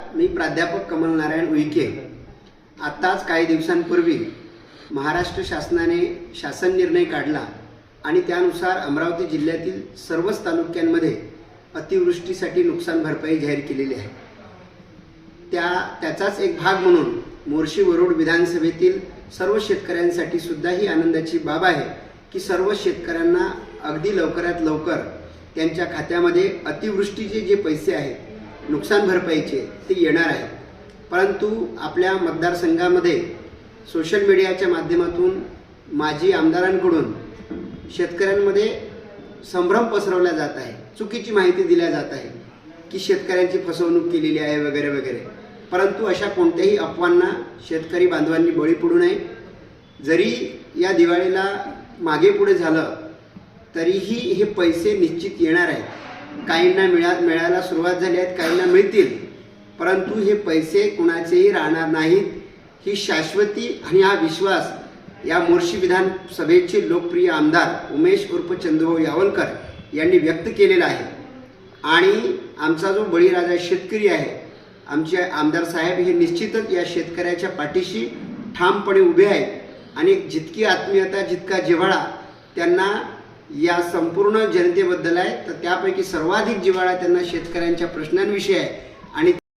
मी प्राध्यापक कमल नारायण उईके आत्ताच काही दिवसांपूर्वी महाराष्ट्र शासनाने शासन निर्णय काढला आणि त्यानुसार अमरावती जिल्ह्यातील सर्वच तालुक्यांमध्ये अतिवृष्टीसाठी नुकसान भरपाई जाहीर केलेली आहे. त्या त्याचाच एक भाग म्हणून मोर्शी वरुड विधानसभेतील सर्व शेतकऱ्यांसाठी सुद्धा ही आनंदाची बाब आहे की सर्व शेतकऱ्यांना अगदी लवकरात लवकर त्यांच्या खात्यामध्ये अतिवृष्टीचे जे पैसे आहेत नुकसान भरपाईचे ते येणार आहेत. परंतु आपल्या मतदारसंघामध्ये सोशल मीडियाच्या माध्यमातून माजी आमदारांकडून शेतकऱ्यांमध्ये संभ्रम पसरवला जात आहे. चुकीची माहिती दिल्या जात आहे की शेतकऱ्यांची फसवणूक केलेली आहे वगैरे वगैरे. परंतु अशा कोणत्याही अफवांना शेतकरी बांधवांनी बळी पडू नये. जरी या दिवाळीला मागे पुढे झालं तरीही हे पैसे निश्चित येणार आहेत. काहींना मिळा मिळायला सुरुवात झाली आहेत काहींना मिळतील. परंतु हे पैसे कुणाचेही राहणार नाहीत. ही शाश्वती आणि हा विश्वास या मोर्शी विधानसभेचे लोकप्रिय आमदार उमेश उर्फ चंद्रभाऊ यावलकर यांनी व्यक्त केलेला आहे. आणि आमचा जो बळीराजा शेतकरी आहे आमचे आमदार साहेब हे निश्चितच या शेतकऱ्याच्या पाठीशी ठामपणे उभे आहेत. आणि जितकी आत्मीयता जितका जिव्हाळा त्यांना या संपूर्ण जनतेबद्दल आहे. तर त्यापैकी सर्वाधिक जिव्हाळा त्यांना शेतकऱ्यांच्या प्रश्नांविषयी आहे. आणि